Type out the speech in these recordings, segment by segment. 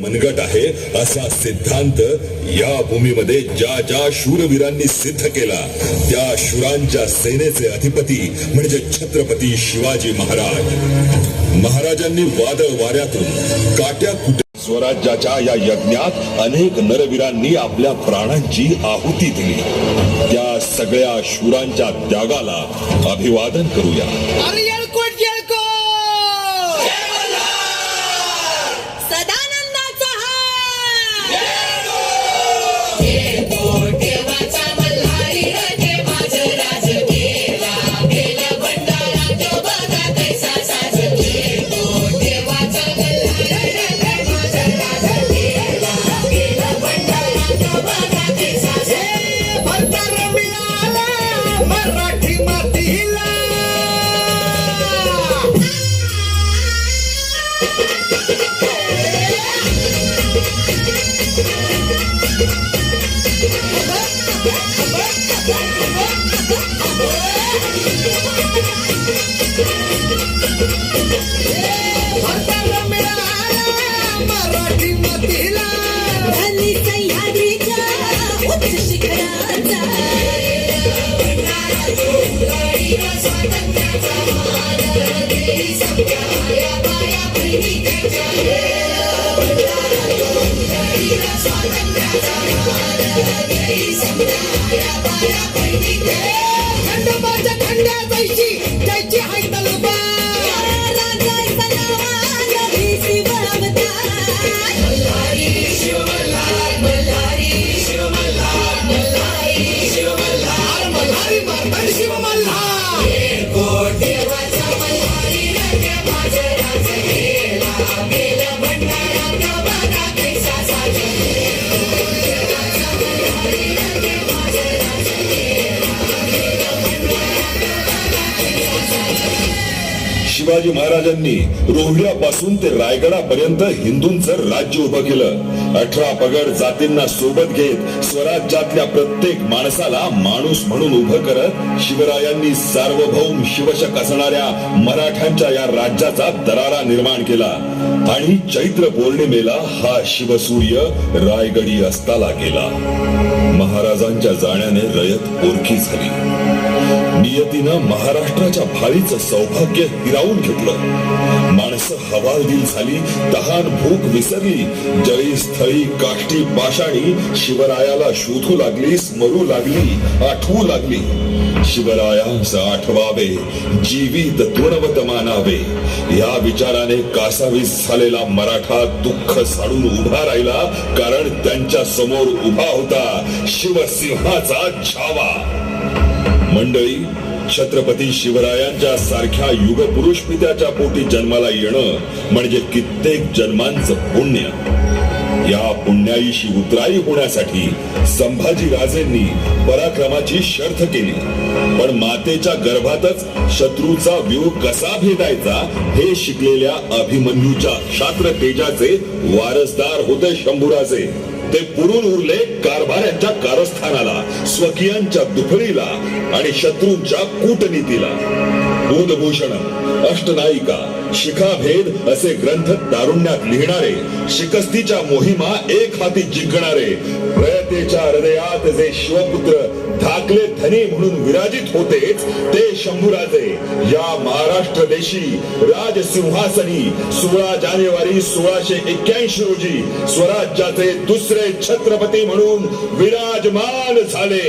मनगट आहे असा सिद्धांत या भूमीमध्ये ज्या ज्या शूरवीरांनी सिद्ध केला त्या शूरांच्या सेनेचे अधिपती म्हणजे छत्रपती शिवाजी महाराज. महाराजांनी वादळ वाऱ्यातून काट्या कुट्या स्वराज्याच्या या यज्ञात अनेक नरवीरांनी आपल्या प्राणांची आहुती दिली. त्या सगळ्या शूरांच्या त्यागाला अभिवादन करूया. शिवाजी महाराजांनी रोहिड्यापासून ते रायगडापर्यंत हिंदूंचं राज्य उभं केलं. अठरा पगड जातींना सोबत घेत स्वराज्यातल्या प्रत्येक माणसाला माणूस म्हणून उभं करत शिवरायांनी सार्वभौम शिवशक असणाऱ्या मराठ्यांच्या या राज्याचा दरारा निर्माण केला. आणि चैत्र पौर्णिमेला हा शिवसूर्य रायगडी अस्ताला गेला. महाराजांच्या जाण्याने रयत ओरखी झाली. नियतीनं महाराष्ट्राच्या भावीचं सौभाग्य हिरावून घेतलं. माणसं हवालदिल झाली तहान भूक विसरली जळी स्थळी काष्टी पाषाणी शिवरायाला शोधू लागली स्मरू लागली आठवू लागली. शिवरायांस आठवावे जीवित तृणवत मानावे या विचाराने कासावीस झालेला मराठा दुःख साडून उभा राहिला कारण त्यांच्यासमोर उभा होता शिवसिंहाचा छावा. मंडळी छत्रपती शिवरायांच्या सारख्या युगपुरुष पित्याच्या पोटी जन्माला येणं म्हणजे कित्येक जन्मांचं पुण्य. या पुण्याईशी उतराई होण्यासाठी संभाजी राजेंनी पराक्रमाची शर्थ केली. पण मातेच्या गर्भातच शत्रूचा व्यूह कसा भेदायचा हे शिकलेल्या अभिमन्यूच्या क्षात्र तेजाचे वारसदार होते शंभूराजे. ते पुरून उरले कारभाऱ्यांच्या कारस्थानाला स्वकीयांच्या दुफळीला आणि शत्रूंच्या कूटनीतीला. बुधभूषण अष्टनायिका शिखाभेद असे ग्रंथ तारुण्यात लिहिणारे शिकस्तीच्या मोहिमा एक हाती जिंकणारे हृदयात जे शिवपुत्र धाकले धनी म्हणून विराजित होतेच ते शंभूराजे. या महाराष्ट्र देशी राजसिंहासनी सोळा जानेवारी सोळाशे एक्क्याऐंशी रोजी स्वराज्याचे दुसरे छत्रपती म्हणून विराजमान झाले.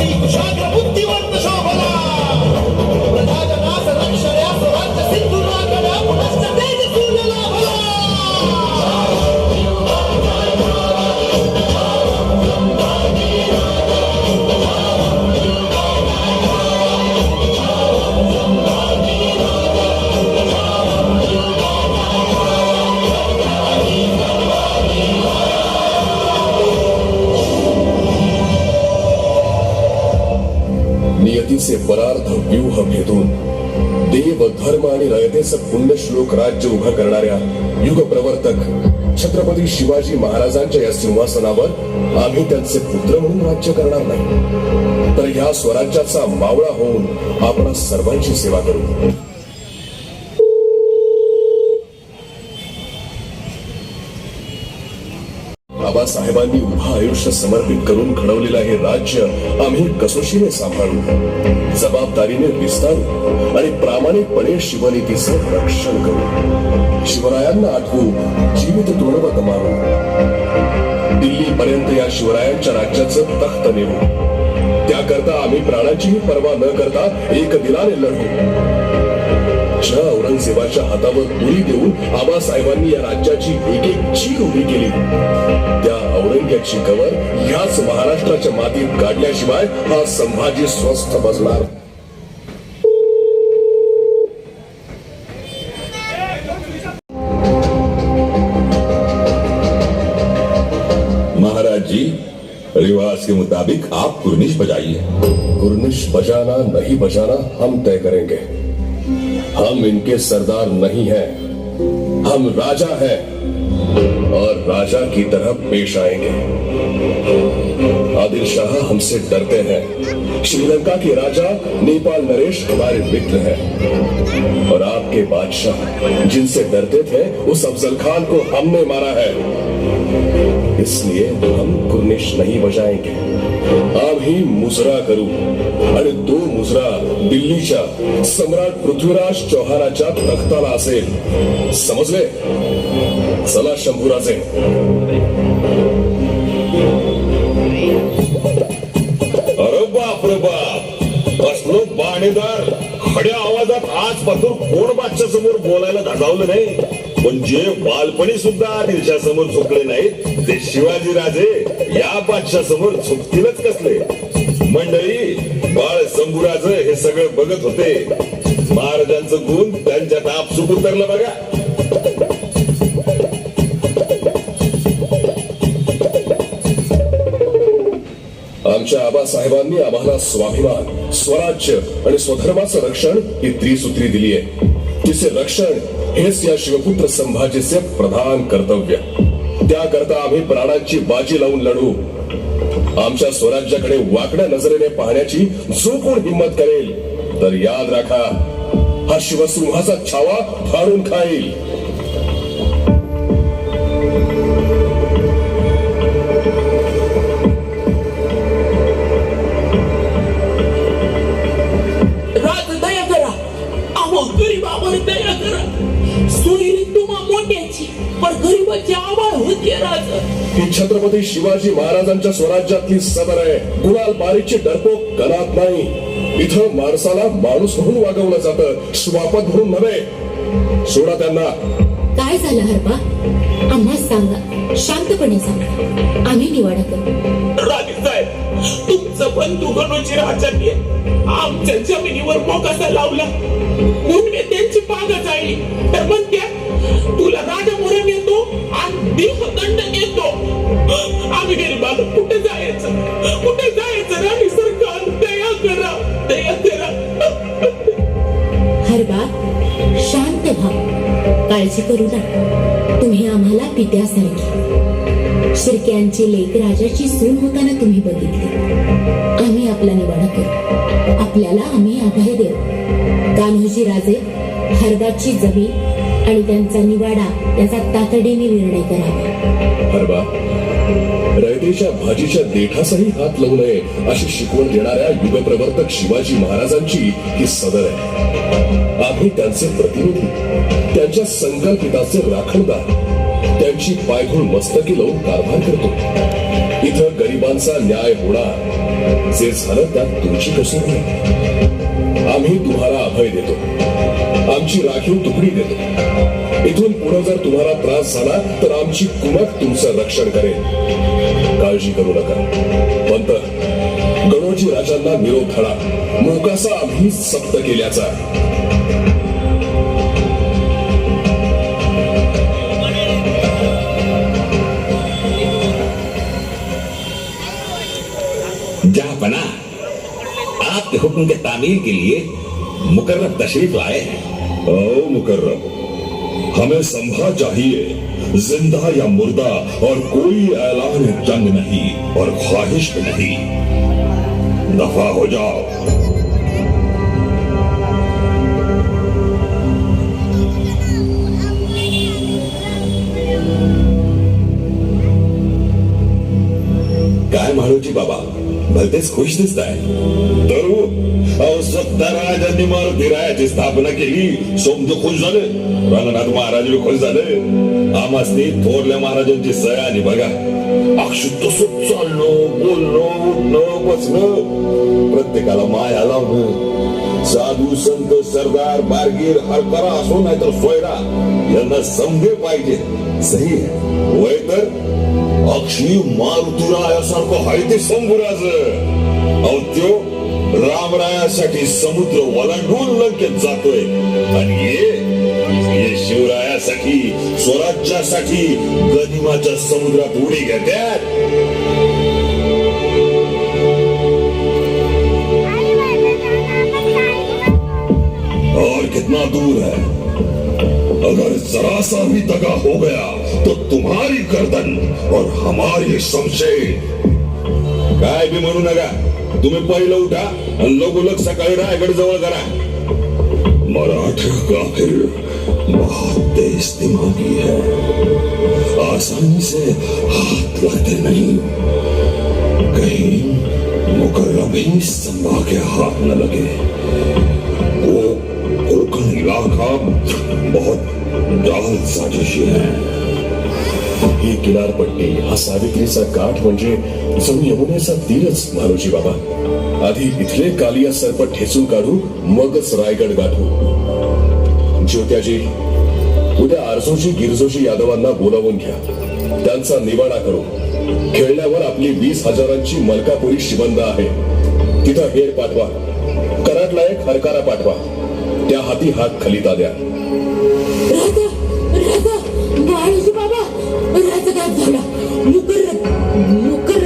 Sì, ciao, व्यूह भेदून देव धर्म आणि रयतेच पुण्य श्लोक राज्य उभं करणाऱ्या युग प्रवर्तक छत्रपती शिवाजी महाराजांच्या या सिंहासनावर आम्ही त्यांचे पुत्र म्हणून राज्य करणार नाही. तर ह्या स्वराज्याचा मावळा होऊन आपण सर्वांची सेवा करू. बाबासाहेबांनी उभं आयुष्य समर्पित करून घडवलेलं हे राज्य आम्ही कसोशीने सांभाळू जबाबदारीने विस्तारू आणि प्रामाणिकपणे शिवनीतीचं रक्षण करू. शिवरायांना आठवू जीवित तृणव गमावू दिल्ली पर्यंत या शिवरायांच्या राज्याचं तख्त नेऊ. त्याकरता आम्ही प्राणाचीही पर्वा न करता एक दिलाने लढू. ज्या औरंगजेबाच्या हातावर तुरी देऊन आबासाहेबांनी या एक एक चीर कवर हा संभाजी स्वस्थ महाराज जी रिवाज के मुताबिक आप कुर्निश बजाइए. कुर्निश बजाना, नहीं बजाना, हम तय करेंगे. हम इनके सरदार नहीं हैं। हम राजा हैं और राजा की तरह पेश आएँगे। आदिल शाह हमसे डरते हैं। श्रीलंका के राजा नेपाल नरेश हमारे मित्र हैं। और आपके बादशाह जिनसे डरते थे, उस अफजल खान को हमने मारा है। इसलिए हम कुर्निश नहीं बजाएंगे। आम्ही मुजरा करू आणि तो मुजरा दिल्लीच्या सम्राट पृथ्वीराज चौहानाच्या तख्ताला असेल। समजले चला शंभूराजे। अरे बाप रे बाप असलो बाणेदार खड्या आवाजात आजपासून कोण बादशा समोर बोलायला धजावलं नाही? म्हणजे पण जे बालपणी सुद्धा आदिलशा समोर झुकले नाहीत? ते शिवाजी राजे या बादशा समोर झुकतीलच कसले? मंडळी बाळ संभुराज हे सगळं बघत होते. महाराजांचं गुण त्यांच्यात आपसुक उतरलं बघा. आमच्या आबासाहेबांनी आम्हाला स्वाभिमान स्वराज्य आणि स्वधर्माचं रक्षण ही त्रिसूत्री दिली आहे तिचे रक्षण हेच या शिवपुत्र संभाजीचे प्रधान कर्तव्य. त्याकरता आम्ही प्राणांची बाजी लावून लढू. आमच्या स्वराज्याकडे वाकड्या नजरेने पाहण्याची जो कोण हिंमत करेल. तर याद राखा हा शिवसिंहाचा छावा फाडून खाईल. पण होते राज ही छत्रपती शिवाजी महाराजांच्या स्वराज्यातली सदर आहे. कुणाल बारीची डरपोक कलात नाही. इथं माणसाला माणूस म्हणून वागवलं जातं. श्वापद म्हणून नव्हे. सोडा त्यांना. काय झालं हरपा? आम्हाला सांगा. शांतपणे सांगा. आम्ही निवाडा करू. राजे साहेब तुमचं बंधू गणोजी राजांनी आमच्या जमिनीवर मोकासा लावला. म्हणून त्यांची जाळली. तर म्हणत्या तुला राजा आणि देहदंड येतो आम्ही गरीबाला कुठे जायचं? कुठे जायचं? राणी सरकार दया करा दया करा. हरबा शांत व्हा. काळजी करू नका. तुम्ही आम्हाला पित्यासारखी. शिरक्यांची लेख राजाची सून होताना तुम्ही बघितली. आम्ही आपला निवाडा करू. आपल्याला आम्ही अभय देऊ. कान्होजी राजे हरबाची जमीन आणि त्यांचा निवाडा याचा तातडीने निर्णय करावा. हरबा रयतेच्या भाजीच्या देठासही हात लावू नये अशी शिकवण देणाऱ्या युगप्रवर्तक शिवाजी महाराजांची ही सदर आहे. आम्ही त्यांचे प्रतिनिधी त्यांच्या संकल्पिताचे राखणदार त्यांची पायघुळ मस्तकी लावून कारभार करतो. इथं गरिबांचा न्याय होणार जे झालं त्यात तुमची कसूर नाही आम्ही तुम्हाला अभय देतो. आमची राखीव तुकडी देतो. इथून पुढे जर तुम्हाला त्रास झाला तर आमची कुमक तुमचं रक्षण करेल. काळजी करू नका. पंत गणोजी राजांना निरोप धडा मोकासा आम्ही सप्त केल्याचा. जहापना आपके हुक्म के तामील के लिए मुकर्रम तशरीफ लाए हैं। ओ मुकर्रम। हमें संभा चाहिए, ज़िंदा या मुर्दा, और कोई ऐलान जंग नहीं और ख्वाहिश नहीं। दफ़ा हो जाओ। काय बाबा भलतेच खुश दिसताय. तर अहो सत्तर राजांनी रायाची स्थापना केली. सोमज खुश झाले. रंगनाथ महाराज बी खुश झाले. आमासनी थोरल्या महाराजांची सय आणि बघा. अक्षुत तसं चालणं उठणं बसणं प्रत्येकाला माया लावणं साधू संत सरदार बारगीर हरकरा असो नाही तर सोयरा यांना समजे पाहिजे. सही वय तर? अक्षी मारुतीरायासारखं आहे ते शंभूराज अहो त्यो रामरायासाठी समुद्र वलांडून लंकेत जातोय. आणि ये शिवरायासाठी स्वराज्यासाठी गदिमाच्या समुद्रात उडी घेत्यात. और कितना दूर है? अगर जरा सा भी दगा हो गया तो तुम्हारी गर्दन और हमारी शमशे काय बी म्हणू नका। तुम्ही पहिलं उठा आणि लगोलग सकाळी रायगड जवळ करा। मराठा का फिर बहुत तेज दिमागी है। आसानी से हाथ लगते नहीं। कहीं मुकर्रम ही संभा के हाथ न लगे। वो कोकण इलाका बहुत जाल साजिशी है। ही किनारपट्टी हा सावित्रीचा गाठ म्हणजे जणू यमुनेचा तीरच मारुजी बाबा. आधी इथले कालिया सरपट ठेचून काढू मगच रायगड गाठू. ज्योत्याजी उद्या आरजोजी गिरजोजी यादवांना बोलावून घ्या. त्यांचा निवाडा करू. खेळण्यावर आपली वीस हजारांची मलकापुरी शिबंद आहे. तिथं हेर पाठवा. कराटला एक हरकारा पाठवा. त्या हाती हात खलिता द्या. काय झाला मुकर मुकर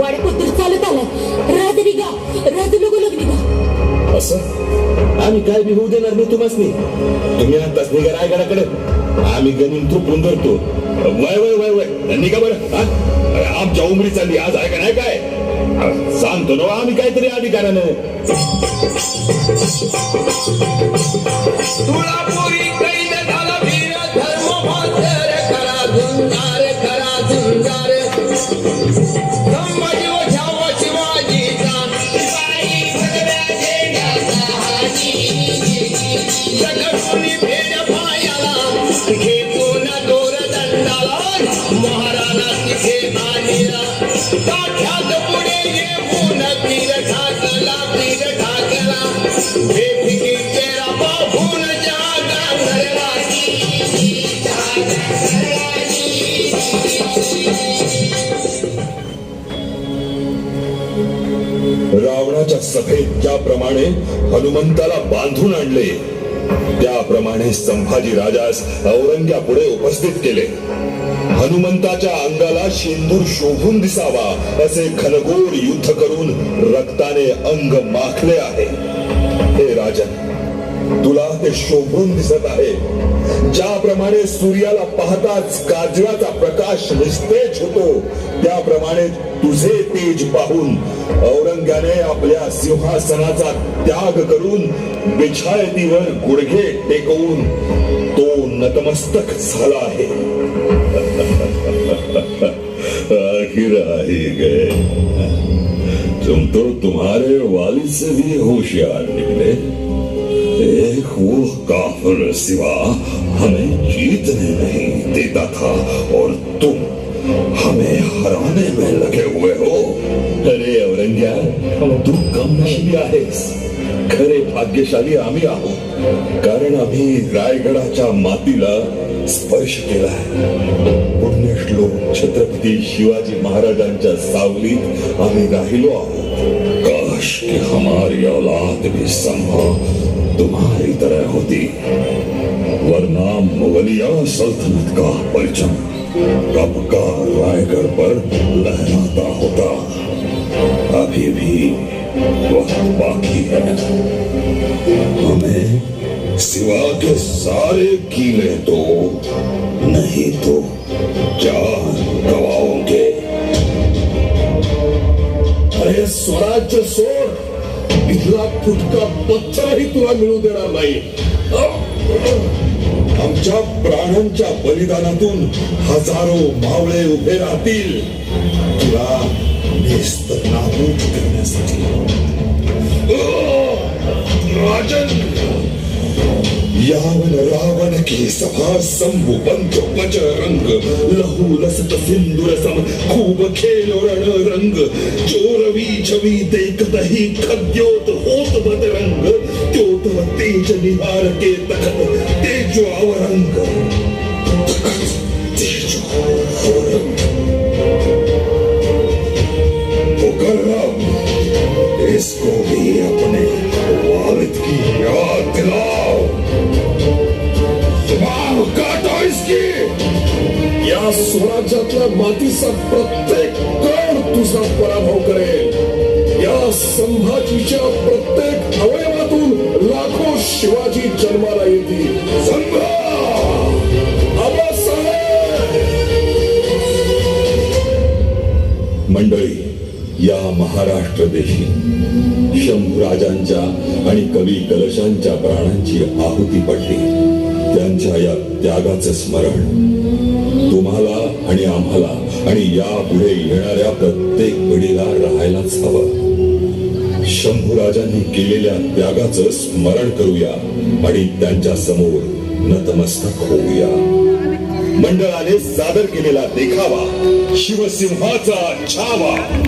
वाड्यापत्र चालत आला राजा निघा राजा लोक लग निघा. असं? आम्ही काय बी होऊ देणार नाही तुम्हाला तुम्ही आताच निघा रायगडाकडे. आम्ही गणून थोपून धरतो. वय वय वय वय. निघा बरं हा? अरे, आमच्या उमरी चालली. आज आहे का नाही काय? सांगतो ना आम्ही काहीतरी अधिकारानं. तुळापुरी रावणाच्या सभेत ज्याप्रमाणे हनुमंताला बांधून आणले त्याप्रमाणे संभाजी राजास औरंगापुढे उपस्थित केले. हनुमंताच्या अंगाला शेंदूर शोभून दिसावा असे घनघोर युद्ध करून रक्ताने अंग माखले आहे. हे राजन तुला ते शोभून दिसत आहे. ज्याप्रमाणे सूर्याला पाहताच काजव्याचा प्रकाश निस्तेज होतो त्याप्रमाणे तुझे तेज पाहून औरंगाने आपल्या सिंहासनाचा त्याग करून बिछायतीवर गुडघे टेकवून तो नतमस्तक झाला आहे. आखिर आहे गए तुम तो तुम्हारे वालिद से भी होशियार निकले. एक वो काफिर सिवा हमें जीतने नहीं देता था और तुम हमें हराने में लगे हुए हो। अरे औरंग्या तू कम नशिबी आहेस खरे भाग्यशाली आम्ही आहोत कारण आम्ही रायगडाच्या मातीला स्पर्श केलाय पुण्यश्लोक छत्रपती शिवाजी महाराजांच्या सावलीत आम्ही राहिलो आहोत। काश की हमारी औलाद भी संभव तुम्हारे होती वरना मुगलिया सल्तनत का परचम कब का रायगढ़ पर लहराता होता। अभी भी वक्त बाकी है। हमें सिवा के सारे कीले तो नहीं तो जान गवाओगे। अरे स्वराज्य सोड इथला फुटका पत्थरही तुला मिळू देणार नाही। आमच्या प्राणांच्या बलिदानातून हजारो मावळे उभे राहतील. तुला नेस्त नाबूद करण्यासाठी. राजन! यावन रावण की सभा संभु पंच पच रंग लहू लसत सिंदूर सम खूब खेलो रण रंग चोरवी छवी देखत ही खद्योत होत बदरंग त्योत तेज निहार के तखत तेजो अवरंग मातीचा प्रत्येक कण तुझा पराभव करेल. या संभाजीच्या प्रत्येक अवयवातून लाखो शिवाजी जन्माला येतील. संभा! मंडळी या महाराष्ट्र देशी शंभूराजांच्या आणि कवी कलशांच्या प्राणांची आहुती पडली. त्यांच्या या त्यागाचं स्मरण तुम्हाला आणि आम्हाला आणि यापुढे येणाऱ्या प्रत्येक पिढीला राहायलाच हवं. शंभूराजांनी केलेल्या त्यागाचं स्मरण करूया आणि त्यांच्यासमोर नतमस्तक होऊया. मंडळाने सादर केलेला देखावा शिवसिंहाचा छावा.